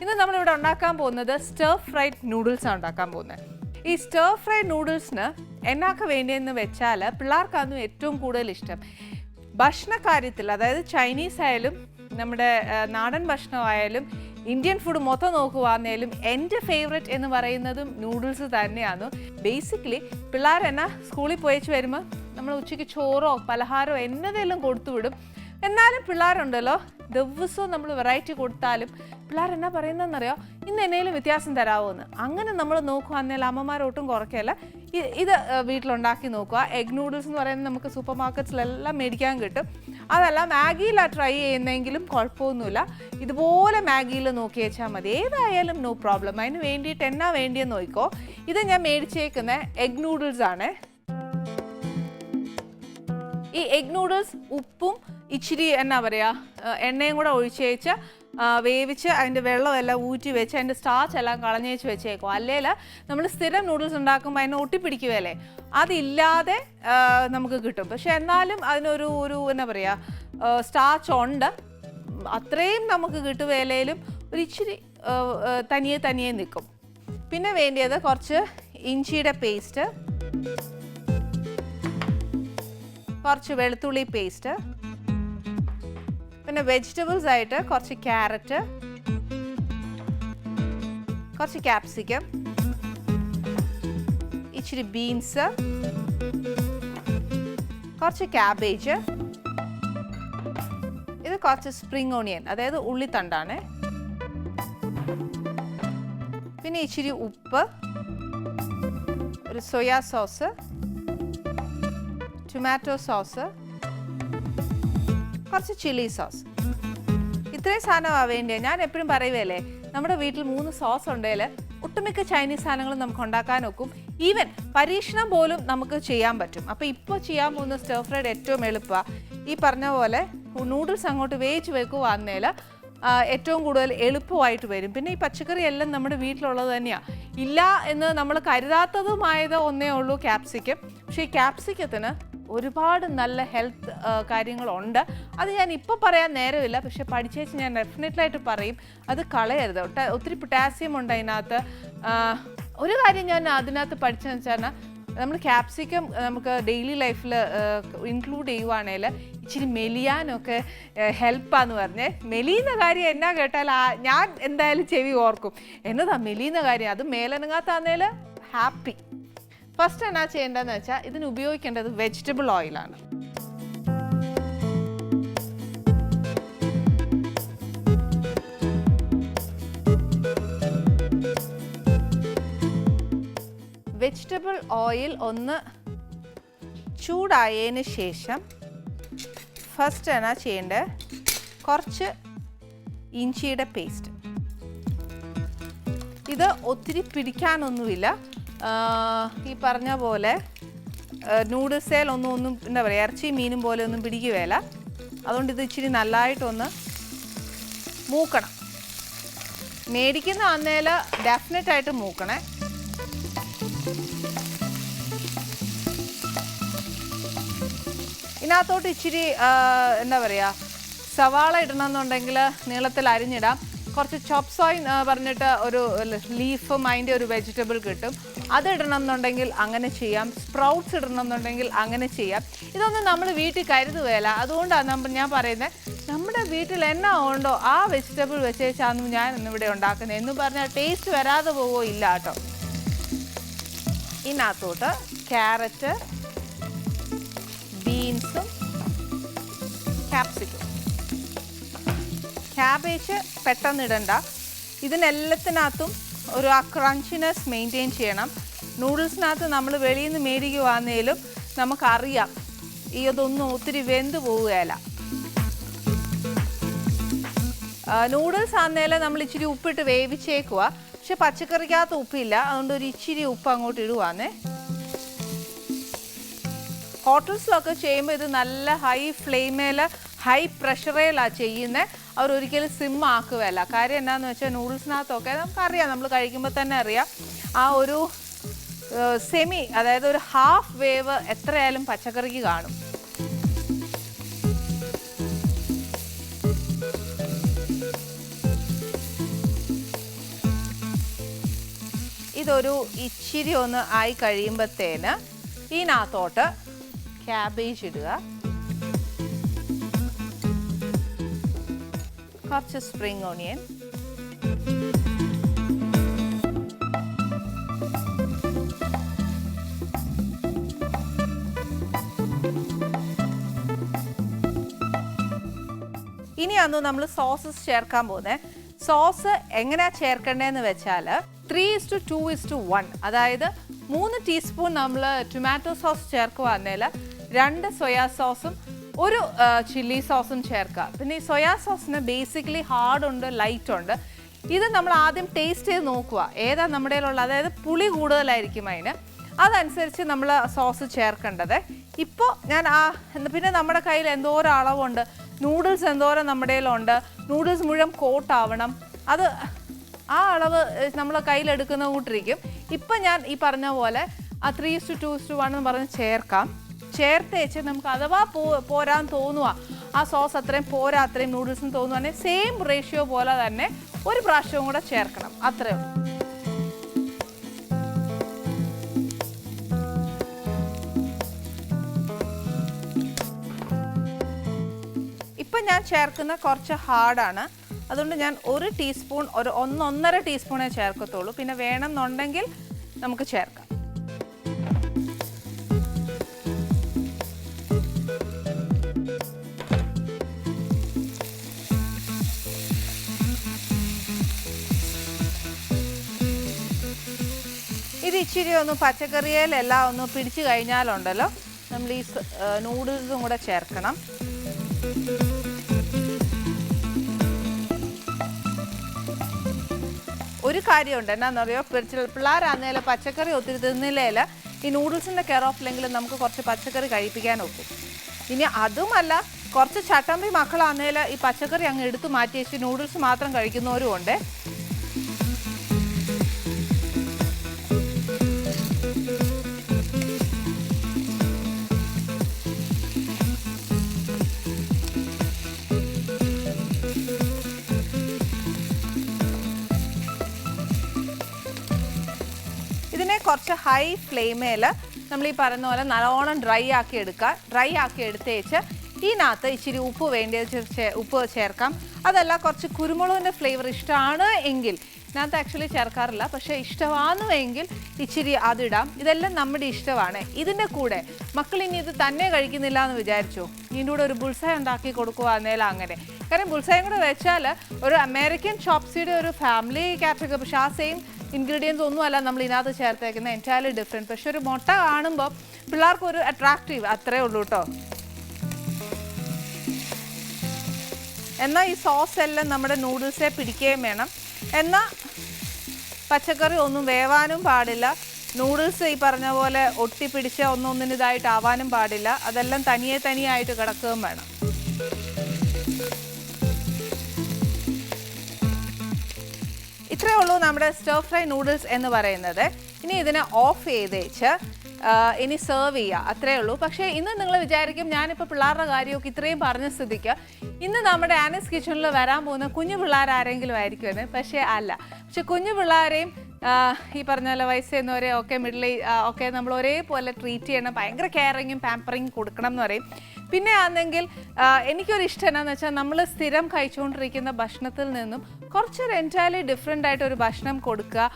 ഇന്ന് നമ്മളിവിടെ ഉണ്ടാക്കാൻ പോകുന്നത് സ്റ്റർ ഫ്രൈഡ് നൂഡിൽസ് ആണ് ഉണ്ടാക്കാൻ പോകുന്നത്. ഈ സ്റ്റർ ഫ്രൈഡ് നൂഡിൽസിന് എന്നാക്ക വേണ്ടിയെന്ന് വെച്ചാൽ പിള്ളേർക്കാണ് ഏറ്റവും കൂടുതൽ ഇഷ്ടം. ഭക്ഷണ കാര്യത്തിൽ അതായത് ചൈനീസ് ആയാലും നമ്മുടെ നാടൻ ഭക്ഷണമായാലും ഇന്ത്യൻ ഫുഡ് മൊത്തം നോക്കുവാന്നേലും എന്റെ ഫേവറേറ്റ് എന്ന് പറയുന്നതും നൂഡിൽസ് തന്നെയാണ്. ബേസിക്കലി പിള്ളേർ എന്നാ സ്കൂളിൽ പോയച്ച് വരുമ്പോൾ നമ്മൾ ഉച്ചയ്ക്ക് ചോറോ പലഹാരമോ എന്നതെല്ലാം കൊടുത്തു വിടും എന്നാലും പിള്ളേരുണ്ടല്ലോ ദിവസവും നമ്മൾ വെറൈറ്റി കൊടുത്താലും പിള്ളേർ എന്നാ പറയുന്നതെന്നറിയോ? ഇന്ന് എന്നേലും വ്യത്യാസം തരാമോ എന്ന് അങ്ങനെ നമ്മൾ നോക്കുകയാണെങ്കിൽ അമ്മമാരൊട്ടും കുറയ്ക്കല്ല ഇത് വീട്ടിലുണ്ടാക്കി നോക്കുക. എഗ് നൂഡിൽസ് എന്ന് പറയുന്നത് നമുക്ക് സൂപ്പർ മാർക്കറ്റ്സിലെല്ലാം മേടിക്കാൻ കിട്ടും. അതല്ല മാഗിയിലാണ് ട്രൈ ചെയ്യുന്നെങ്കിലും കുഴപ്പമൊന്നുമില്ല. ഇതുപോലെ മാഗിയിൽ നോക്കി വെച്ചാൽ മതി. ഏതായാലും നോ പ്രോബ്ലം അതിന് വേണ്ടിയിട്ട് എന്നാ വേണ്ടിയെന്ന് നോക്കിക്കോ. ഇത് ഞാൻ മേടിച്ചേക്കുന്ന എഗ് നൂഡിൽസ് ആണ്. ഈ എഗ് നൂഡിൽസ് ഉപ്പും ഇച്ചിരി എന്നാ പറയുക എണ്ണയും കൂടെ ഒഴിച്ച് വെച്ച് വേവിച്ച് അതിന്റെ വെള്ളമെല്ലാം ഊറ്റി വെച്ച് അതിന്റെ സ്റ്റാച്ച് എല്ലാം കളഞ്ഞേച്ച് വെച്ചേക്കും. അല്ലെങ്കിൽ നമ്മൾ സ്ഥിരം നൂഡിൽസ് ഉണ്ടാക്കുമ്പോൾ അതിനെ ഒട്ടിപ്പിടിക്കുകയല്ലേ? അതില്ലാതെ നമുക്ക് കിട്ടും. പക്ഷെ എന്നാലും അതിനൊരു ഒരു എന്നാ പറയുക സ്റ്റാച്ച് ഉണ്ട്. അത്രയും നമുക്ക് കിട്ടുവേലയിലും ഒരു ഇച്ചിരി തനിയെ തനിയെ നിൽക്കും. പിന്നെ വേണ്ടിയത് കുറച്ച് ഇഞ്ചിയുടെ പേസ്റ്റ് കുറച്ച് വെളുത്തുള്ളി പേസ്റ്റ് പിന്നെ വെജിറ്റബിൾസ് ആയിട്ട് കുറച്ച് ക്യാരറ്റ് കുറച്ച് ക്യാപ്സിക്കം ഇച്ചിരി ബീൻസ് കുറച്ച് ക്യാബേജ് ഇത് കുറച്ച് സ്പ്രിംഗ് ഓണിയൻ അതായത് ഉള്ളിത്തണ്ടാണ്. പിന്നെ ഇച്ചിരി ഉപ്പ് ഒരു സോയാ സോസ് ടൊമാറ്റോ സോസ് കുറച്ച് ചില്ലി സോസ് ഇത്രയും സാധനമാണ് വേണ്ടിയത് ഞാൻ എപ്പോഴും പറയുകയല്ലേ നമ്മുടെ വീട്ടിൽ മൂന്ന് സോസ് ഉണ്ടെങ്കിൽ ഒട്ടുമിക്ക ചൈനീസ് സാധനങ്ങളും നമുക്ക് ഉണ്ടാക്കാൻ ഒക്കും. ഈവൻ പരീക്ഷണം പോലും നമുക്ക് ചെയ്യാൻ പറ്റും. അപ്പോൾ ഇപ്പോൾ ചെയ്യാൻ പോകുന്ന സ്റ്റർ ഫ്രൈഡ് ഏറ്റവും എളുപ്പമാണ് ഈ പറഞ്ഞ പോലെ നൂഡിൽസ് അങ്ങോട്ട് വേവിച്ച് വെക്കുവാന്നേൽ ഏറ്റവും കൂടുതൽ എളുപ്പമായിട്ട് വരും. പിന്നെ ഈ പച്ചക്കറി എല്ലാം നമ്മുടെ വീട്ടിലുള്ളത് തന്നെയാണ് ഇല്ല എന്ന് നമ്മൾ കരുതാത്തതുമായത് ഒന്നേ ഉള്ളൂ ക്യാപ്സിക്കം പക്ഷേ ഈ ക്യാപ്സിക്കത്തിന് ഒരുപാട് നല്ല ഹെൽത്ത് കാര്യങ്ങളുണ്ട്. അത് ഞാൻ ഇപ്പോൾ പറയാൻ നേരമില്ല. പക്ഷെ പഠിച്ചേച്ച് ഞാൻ ഡെഫിനറ്റ്ലായിട്ട് പറയും. അത് കളയരുത്. ഒത്തിരി പൊട്ടാസ്യം ഉണ്ട് അതിനകത്ത്. ഒരു കാര്യം ഞാൻ അതിനകത്ത് പഠിച്ചതെന്ന് വെച്ചാൽ നമ്മൾ ക്യാപ്സിക്കം നമുക്ക് ഡെയിലി ലൈഫിൽ ഇൻക്ലൂഡ് ചെയ്യുവാണെങ്കിൽ ഇച്ചിരി മെലിയാനൊക്കെ ഹെൽപ്പാന്ന് പറഞ്ഞേ. മെലിയുന്ന കാര്യം എന്നാ കേട്ടാൽ ഞാൻ എന്തായാലും ചെവി ഓർക്കും. എന്നതാ മെലിയുന്ന കാര്യം? അത് മേലനങ്ങാത്താന്നേൽ ഹാപ്പി ഫസ്റ്റ് എന്നാ ചെയ്യേണ്ടതെന്ന് വെച്ചാൽ ഇതിന് ഉപയോഗിക്കേണ്ടത് വെജിറ്റബിൾ ഓയിലാണ് വെജിറ്റബിൾ ഓയിൽ ഒന്ന് ചൂടായതിന് ശേഷം ഫസ്റ്റ് എന്നാ ചെയ്യേണ്ടത്? കുറച്ച് ഇഞ്ചിയുടെ പേസ്റ്റ് ഇത് ഒത്തിരി പിടിക്കാനൊന്നുമില്ല. ഈ പറഞ്ഞ പോലെ നൂഡിൽസേൽ ഒന്നും ഒന്നും എന്താ പറയുക ഇറച്ചി മീനും പോലെ ഒന്നും പിടിക്കുകയില്ല. അതുകൊണ്ട് ഇത് ഇച്ചിരി നല്ലതായിട്ടൊന്ന് മൂക്കണം. മേടിക്കുന്ന അന്നേല ഡെഫിനറ്റ് ആയിട്ട് മൂക്കണേ. ഇതിനകത്തോട്ട് ഇച്ചിരി എന്താ പറയുക സവാള ഇടണമെന്നുണ്ടെങ്കിൽ നീളത്തിൽ അരിഞ്ഞിടാം. കുറച്ച് ചോപ്സോയിൻ പറഞ്ഞിട്ട് ഒരു ലീഫും അതിന്റെ ഒരു വെജിറ്റബിൾ കിട്ടും. അത് ഇടണം എന്നുണ്ടെങ്കിൽ അങ്ങനെ ചെയ്യാം. സ്പ്രൗട്ട്സ് ഇടണം എന്നുണ്ടെങ്കിൽ അങ്ങനെ ചെയ്യാം. ഇതൊന്നും നമ്മൾ വീട്ടിൽ കരുതുകയല്ല അതുകൊണ്ടാണ് ഞാൻ പറയുന്നത് നമ്മുടെ വീട്ടിൽ എന്നാ ഉണ്ടോ ആ വെജിറ്റബിൾ വെച്ചേച്ചാന്ന് ഞാൻ ഇന്നിവിടെ ഉണ്ടാക്കുന്നത്. എന്ന് പറഞ്ഞാൽ ടേസ്റ്റ് വരാതെ പോവോ ഇല്ല കേട്ടോ. ഇതിനകത്തോട്ട് ക്യാരറ്റ് ബീൻസും ക്യാപ്സിക്കും ക്യാബേജ് പെട്ടെന്ന് ഇടണ്ട ഇതിനെല്ലാത്തിനകത്തും ഒരു ആ ക്രഞ്ചിനെസ് മെയിന്റെയിൻ ചെയ്യണം. നൂഡിൽസിനകത്ത് നമ്മൾ വെളിയിൽ നിന്ന് മേടിക്കുവാന്നേലും നമുക്കറിയാം. ഈ അതൊന്നും ഒത്തിരി വെന്ത് പോവുകയല്ല നൂഡിൽസ് ആന്നേലും നമ്മൾ ഇച്ചിരി ഉപ്പിട്ട് വേവിച്ചേക്കുക പക്ഷെ പച്ചക്കറിക്കകത്ത് ഉപ്പില്ല. അതുകൊണ്ട് ഒരു ഇച്ചിരി ഉപ്പ് അങ്ങോട്ട് ഇടുവാന്നേ. ഹോട്ടൽസിലൊക്കെ ചെയ്യുമ്പോൾ ഇത് നല്ല ഹൈ ഫ്ലെയിമേൽ ഹൈ പ്രഷറേലാണ് ചെയ്യുന്നത് അവർ ഒരിക്കലും സിം ആക്കുകയല്ല. കാര്യം എന്താണെന്ന് വെച്ചാൽ നൂഡിൽസിനകത്തൊക്കെ നമുക്കറിയാം. നമ്മൾ കഴിക്കുമ്പോൾ തന്നെ അറിയാം. ആ ഒരു സെമി അതായത് ഒരു ഹാഫ് വേവ് എത്രയായാലും പച്ചക്കറിക്ക് കാണും. ഇതൊരു ഇച്ചിരി ഒന്ന് ആയി കഴിയുമ്പോഴത്തേന് ഇതിനകത്തോട്ട് ക്യാബേജ് ഇടുക. കുറച്ച് സ്പ്രിംഗ് ഓണിയൻ ഇനിയാണ് നമ്മൾ സോസസ് ചേർക്കാൻ പോകുന്നത് സോസ് എങ്ങനെയാ ചേർക്കേണ്ടതെന്ന് വെച്ചാൽ three is two two is two one അതായത് മൂന്ന് ടീസ്പൂൺ നമ്മൾ ടൊമാറ്റോ സോസ് ചേർക്കുവാണെങ്കിൽ രണ്ട് സോയാ സോസും ഒരു ചില്ലി സോസും ചേർക്കുക. പിന്നെ ഈ സോയാ സോസിന് ബേസിക്കലി ഹാർഡ് ഉണ്ട് ലൈറ്റ് ഉണ്ട്. ഇത് നമ്മൾ ആദ്യം ടേസ്റ്റ് ചെയ്ത് നോക്കുക. ഏതാ നമ്മുടെ കയ്യിലുള്ള അതായത് പുളി കൂടുതലായിരിക്കും അതിന്. അതനുസരിച്ച് നമ്മൾ സോസ് ചേർക്കേണ്ടത്. ഇപ്പോൾ ഞാൻ ആ പിന്നെ നമ്മുടെ കയ്യിൽ എന്തോരം അളവുണ്ട്? നൂഡിൽസ് എന്തോരം നമ്മുടെ കയ്യിലുണ്ട്? നൂഡിൽസ് മുഴുവൻ കോട്ടാവണം. അത് ആ അളവ് നമ്മൾ കയ്യിലെടുക്കുന്ന കൂട്ടിരിക്കും. ഇപ്പം ഞാൻ ഈ പറഞ്ഞ പോലെ ആ three two two two one എന്ന് പറഞ്ഞ് ചേർക്കാം. ചേർത്തേച്ച് നമുക്ക് അഥവാ പോരാൻ തോന്നുക ആ സോസ് അത്രയും പോരാ അത്രയും നൂഡിൽസും തോന്നുകയാണെങ്കിൽ സെയിം റേഷ്യോ പോലെ തന്നെ ഒരു പ്രാവശ്യവും കൂടെ ചേർക്കണം. അത്രേ ഇപ്പം ഞാൻ ചേർക്കുന്ന കുറച്ച് ഹാർഡാണ്. അതുകൊണ്ട് ഞാൻ ഒരു ടീസ്പൂൺ ഒരു ഒന്നൊന്നര ടീസ്പൂണേ ചേർക്കത്തുള്ളൂ. പിന്നെ വേണമെന്നുണ്ടെങ്കിൽ നമുക്ക് ചേർക്കാം. ഇത് ഇച്ചിരി ഒന്ന് പച്ചക്കറിയിലെല്ലാം ഒന്ന് പിടിച്ചു കഴിഞ്ഞാലുണ്ടല്ലോ. നമ്മൾ ഈ നൂഡിൽസും കൂടെ ചേർക്കണം. ഒരു കാര്യമുണ്ട് പിടിച്ച പിള്ളേരാന്നേലും പച്ചക്കറി ഒത്തിരി തിന്നില്ലേൽ ഈ നൂഡിൽസിന്റെ കെയർ നമുക്ക് കുറച്ച് പച്ചക്കറി കഴിപ്പിക്കാൻ ഒക്കും. ഇനി അതുമല്ല കുറച്ച് ചട്ടമ്പി മക്കളാന്നേൽ ഈ പച്ചക്കറി അങ്ങ് എടുത്തു മാറ്റി വെച്ച് നൂഡിൽസ് മാത്രം കഴിക്കുന്നവരും ഉണ്ട്. കുറച്ച് ഹൈ ഫ്ലെയിമേൽ നമ്മൾ ഈ പറയുന്ന പോലെ നല്ലോണം ഡ്രൈ ആക്കി എടുക്കുക ഡ്രൈ ആക്കി എടുത്തേച്ച് ഇതിനകത്ത് ഇച്ചിരി ഉപ്പ് വേണ്ടിയത് ഉപ്പ് ചേർക്കാം. അതല്ല കുറച്ച് കുരുമുളകിന്റെ ഫ്ലേവർ ഇഷ്ടമാണ് എങ്കിൽ ഇതിനകത്ത് ആക്ച്വലി ചേർക്കാറില്ല പക്ഷേ ഇഷ്ടമാണെന്നുവെങ്കിൽ ഇച്ചിരി അതിടാം. ഇതെല്ലാം നമ്മുടെ ഇഷ്ടമാണ് ഇതിന്റെ കൂടെ മക്കൾ ഇനി ഇത് തന്നെ കഴിക്കുന്നില്ല എന്ന് വിചാരിച്ചു? ഇതിന്റെ കൂടെ ഒരു ബുൾസായ ഉണ്ടാക്കി കൊടുക്കുവാന്നേലും അങ്ങനെ. കാരണം ബുൾസായും കൂടെ വെച്ചാൽ ഒരു അമേരിക്കൻ ഷോപ്സിയുടെ ഒരു ഫാമിലി കാറ്റഗറി പക്ഷേ ആ സെയിം ഇൻഗ്രീഡിയൻസ് ഒന്നുമല്ല നമ്മൾ ഇതിനകത്ത് ചേർത്തേക്കുന്നത് എന്റയർലി ഡിഫറെന്റ് പക്ഷെ ഒരു മുട്ട കാണുമ്പോൾ പിള്ളേർക്ക് ഒരു അട്രാക്റ്റീവ് അത്രേ ഉള്ളൂ കേട്ടോ എന്നാൽ ഈ സോസ് എല്ലാം നമ്മുടെ നൂഡിൽസെ പിടിക്കുകയും വേണം. എന്നാൽ പച്ചക്കറി ഒന്നും വേവാനും പാടില്ല. നൂഡിൽസ് ഈ പറഞ്ഞ പോലെ ഒട്ടിപ്പിടിച്ച് ഒന്നൊന്നിനിതായിട്ട് ആവാനും പാടില്ല. അതെല്ലാം തനിയെ തനിയായിട്ട് കിടക്കുകയും വേണം. ഇത്രയേ ഉള്ളൂ നമ്മുടെ സ്റ്റർ ഫ്രൈ നൂഡിൽസ് എന്ന് പറയുന്നത്. ഇനി ഇതിനെ ഓഫ് ചെയ്തേച്ച് ഇനി സെർവ് ചെയ്യുക അത്രേ ഉള്ളൂ. പക്ഷേ ഇന്ന് നിങ്ങൾ വിചാരിക്കും ഞാനിപ്പോൾ പിള്ളേരുടെ കാര്യമൊക്കെ ഇത്രയും പറഞ്ഞ സ്ഥിതിക്ക്. ഇന്ന് നമ്മുടെ ആനസ് കിച്ചണിൽ വരാൻ പോകുന്ന കുഞ്ഞു പിള്ളേർ ആരെങ്കിലും ആയിരിക്കുമെന്ന് പക്ഷേ അല്ല. പക്ഷെ കുഞ്ഞു പിള്ളേരെയും ഈ പറഞ്ഞ പോലെ വയസ്സെന്നവരെ ഒക്കെ മിഡിൽ ഒക്കെ നമ്മൾ ഒരേപോലെ ട്രീറ്റ് ചെയ്യണം. ഭയങ്കര കെയറിങ്ങും പാമ്പറിങ്ങും കൊടുക്കണം എന്ന് പറയും. പിന്നെ ആണെങ്കിൽ എനിക്കൊരു ഇഷ്ടം എന്നാന്ന് വെച്ചാൽ നമ്മൾ സ്ഥിരം കഴിച്ചുകൊണ്ടിരിക്കുന്ന ഭക്ഷണത്തിൽ നിന്നും കുറച്ചൊരു എന്റയർലി ഡിഫറെന്റ് ആയിട്ട് ഒരു ഭക്ഷണം കൊടുക്കുക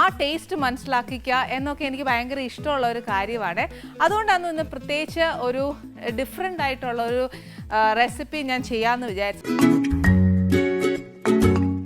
ആ ടേസ്റ്റ് മനസ്സിലാക്കിക്കുക എന്നൊക്കെ എനിക്ക് ഭയങ്കര ഇഷ്ടമുള്ള ഒരു കാര്യമാണ്. അതുകൊണ്ടാണ് ഇന്ന് പ്രത്യേകിച്ച് ഒരു ഡിഫറെന്റ് ആയിട്ടുള്ള ഒരു റെസിപ്പി ഞാൻ ചെയ്യാമെന്ന് വിചാരിച്ചു.